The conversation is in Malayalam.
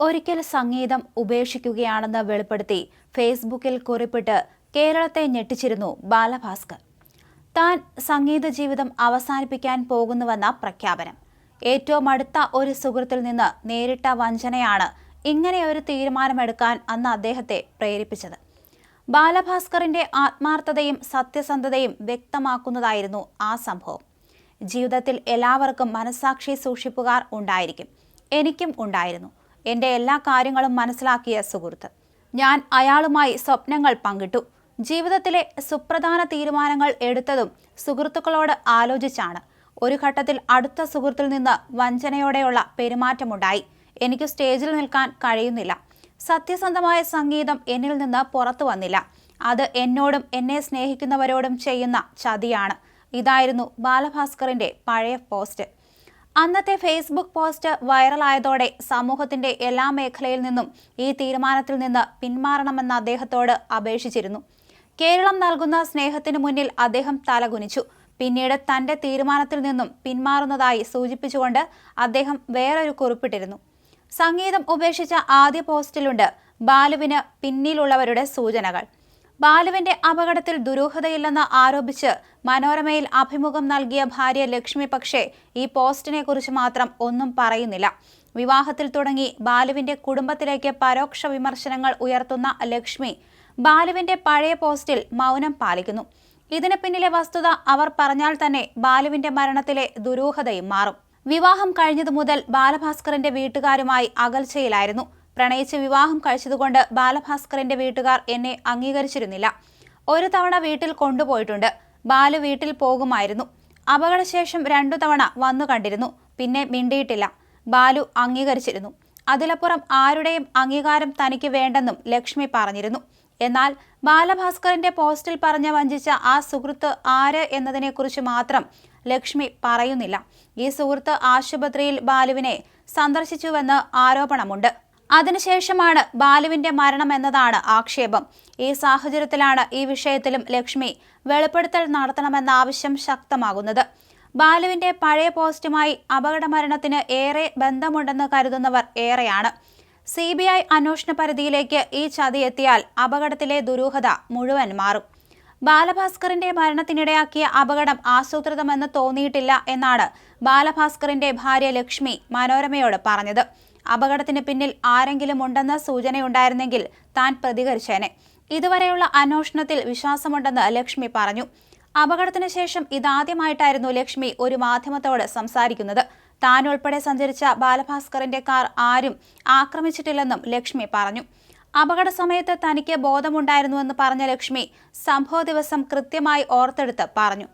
ഒരിക്കൽ സംഗീതം ഉപേക്ഷിക്കുകയാണെന്ന് വെളിപ്പെടുത്തി ഫേസ്ബുക്കിൽ കുറിപ്പിട്ട് കേരളത്തെ ഞെട്ടിച്ചിരുന്നു ബാലഭാസ്കർ. താൻ സംഗീത ജീവിതം അവസാനിപ്പിക്കാൻ പോകുന്നുവെന്ന പ്രഖ്യാപനം. ഏറ്റവും അടുത്ത ഒരു സുഹൃത്തിൽ നിന്ന് നേരിട്ട വഞ്ചനയാണ് ഇങ്ങനെയൊരു തീരുമാനമെടുക്കാൻ അന്ന് അദ്ദേഹത്തെ പ്രേരിപ്പിച്ചത്. ബാലഭാസ്കറിന്റെ ആത്മാർത്ഥതയും സത്യസന്ധതയും വ്യക്തമാക്കുന്നതായിരുന്നു ആ സംഭവം. ജീവിതത്തിൽ എല്ലാവർക്കും മനസാക്ഷി സൂക്ഷിപ്പുകാർ ഉണ്ടായിരിക്കും. എനിക്കും ഉണ്ടായിരുന്നു. എന്റെ എല്ലാ കാര്യങ്ങളും മനസ്സിലാക്കിയ സുഹൃത്ത്. ഞാൻ അയാളുമായി സ്വപ്നങ്ങൾ പങ്കിട്ടു. ജീവിതത്തിലെ സുപ്രധാന തീരുമാനങ്ങൾ എടുത്തതും സുഹൃത്തുക്കളോട് ആലോചിച്ചാണ്. ഒരു ഘട്ടത്തിൽ അടുത്ത സുഹൃത്തിൽ നിന്ന് വഞ്ചനയോടെയുള്ള പെരുമാറ്റമുണ്ടായി. എനിക്ക് സ്റ്റേജിൽ നിൽക്കാൻ കഴിയുന്നില്ല. സത്യസന്ധമായ സംഗീതം എന്നിൽ നിന്ന് പുറത്തു വന്നില്ല. അത് എന്നോടും എന്നെ സ്നേഹിക്കുന്നവരോടും ചെയ്യുന്ന ചതിയാണ്. ഇതായിരുന്നു ബാലഭാസ്കറിന്റെ പഴയ പോസ്റ്റ്. അന്നത്തെ ഫേസ്ബുക്ക് പോസ്റ്റ് വൈറലായതോടെ സമൂഹത്തിന്റെ എല്ലാ മേഖലയിൽ നിന്നും ഈ തീരുമാനത്തിൽ നിന്ന് പിന്മാറണമെന്ന് അദ്ദേഹത്തോട് അപേക്ഷിച്ചിരുന്നു. കേരളം നൽകുന്ന സ്നേഹത്തിനു മുന്നിൽ അദ്ദേഹം തലകുനിച്ചു. പിന്നീട് തന്റെ തീരുമാനത്തിൽ നിന്നും പിന്മാറുന്നതായി സൂചിപ്പിച്ചുകൊണ്ട് അദ്ദേഹം വേറൊരു കുറിപ്പിട്ടിരുന്നു. സംഗീതം ഉപേക്ഷിച്ച ആദ്യ പോസ്റ്റിലുണ്ട് ബാലുവിന് പിന്നിലുള്ളവരുടെ സൂചനകൾ. ബാലുവിന്റെ അപകടത്തിൽ ദുരൂഹതയില്ലെന്ന് ആരോപിച്ച് മനോരമയിൽ അഭിമുഖം നൽകിയ ഭാര്യ ലക്ഷ്മി പക്ഷേ ഈ പോസ്റ്റിനെ കുറിച്ച് മാത്രം ഒന്നും പറയുന്നില്ല. വിവാഹത്തിൽ തുടങ്ങി ബാലുവിന്റെ കുടുംബത്തിലേക്ക് പരോക്ഷ വിമർശനങ്ങൾ ഉയർത്തുന്ന ലക്ഷ്മി ബാലുവിന്റെ പഴയ പോസ്റ്റിൽ മൗനം പാലിക്കുന്നു. ഇതിന് പിന്നിലെ വസ്തുത അവർ പറഞ്ഞാൽ തന്നെ ബാലുവിന്റെ മരണത്തിലെ ദുരൂഹതയും മാറും. വിവാഹം കഴിഞ്ഞതു മുതൽ ബാലഭാസ്കറിന്റെ വീട്ടുകാരുമായി അകൽച്ചയിലായിരുന്നു. പ്രണയിച്ച് വിവാഹം കഴിച്ചതുകൊണ്ട് ബാലഭാസ്കറിന്റെ വീട്ടുകാർ എന്നെ അംഗീകരിച്ചിരുന്നില്ല. ഒരു തവണ വീട്ടിൽ കൊണ്ടുപോയിട്ടുണ്ട്. ബാലു വീട്ടിൽ പോകുമായിരുന്നു. അപകടശേഷം രണ്ടു തവണ വന്നു കണ്ടിരുന്നു. പിന്നെ മിണ്ടിയിട്ടില്ല. ബാലു അംഗീകരിച്ചിരുന്നു. അതിലപ്പുറം ആരുടെയും അംഗീകാരം തനിക്ക് വേണ്ടെന്നും ലക്ഷ്മി പറഞ്ഞിരുന്നു. എന്നാൽ ബാലഭാസ്കറിന്റെ പോസ്റ്റിൽ പറഞ്ഞ വഞ്ചിച്ച ആ സുഹൃത്ത് ആര് എന്നതിനെക്കുറിച്ച് മാത്രം ലക്ഷ്മി പറയുന്നില്ല. ഈ സുഹൃത്ത് ആശുപത്രിയിൽ ബാലുവിനെ സന്ദർശിച്ചുവെന്ന് ആരോപണമുണ്ട്. അതിനുശേഷമാണ് ബാലുവിന്റെ മരണം എന്നതാണ് ആക്ഷേപം. ഈ സാഹചര്യത്തിലാണ് ഈ വിഷയത്തിലും ലക്ഷ്മി വെളിപ്പെടുത്തൽ നടത്തണമെന്ന ആവശ്യം ശക്തമാകുന്നത്. ബാലുവിന്റെ പഴയ പോസ്റ്റുമായി അപകടമരണത്തിന് ഏറെ ബന്ധമുണ്ടെന്ന് കരുതുന്നവർ ഏറെയാണ്. സി ബി ഐ അന്വേഷണ പരിധിയിലേക്ക് ഈ ചതി എത്തിയാൽ അപകടത്തിലെ ദുരൂഹത മുഴുവൻ മാറും. ബാലഭാസ്കറിന്റെ മരണത്തിനിടയാക്കിയ അപകടം ആസൂത്രിതമെന്ന് തോന്നിയിട്ടില്ല എന്നാണ് ബാലഭാസ്കറിന്റെ ഭാര്യ ലക്ഷ്മി മനോരമയോട് പറഞ്ഞത്. അപകടത്തിന് പിന്നിൽ ആരെങ്കിലും ഉണ്ടെന്ന സൂചനയുണ്ടായിരുന്നെങ്കിൽ താൻ പ്രതികരിച്ചേനെ. ഇതുവരെയുള്ള അന്വേഷണത്തിൽ വിശ്വാസമുണ്ടെന്ന് ലക്ഷ്മി പറഞ്ഞു. അപകടത്തിന് ശേഷം ഇതാദ്യമായിട്ടായിരുന്നു ലക്ഷ്മി ഒരു മാധ്യമത്തോട് സംസാരിക്കുന്നത്. താൻ ഉൾപ്പെടെ സഞ്ചരിച്ച ബാലഭാസ്കറിന്റെ കാർ ആരും ആക്രമിച്ചിട്ടില്ലെന്നും ലക്ഷ്മി പറഞ്ഞു. അപകട സമയത്ത് തനിക്ക് ബോധമുണ്ടായിരുന്നുവെന്ന് പറഞ്ഞ ലക്ഷ്മി സംഭവ ദിവസം കൃത്യമായി ഓർത്തെടുത്ത് പറഞ്ഞു.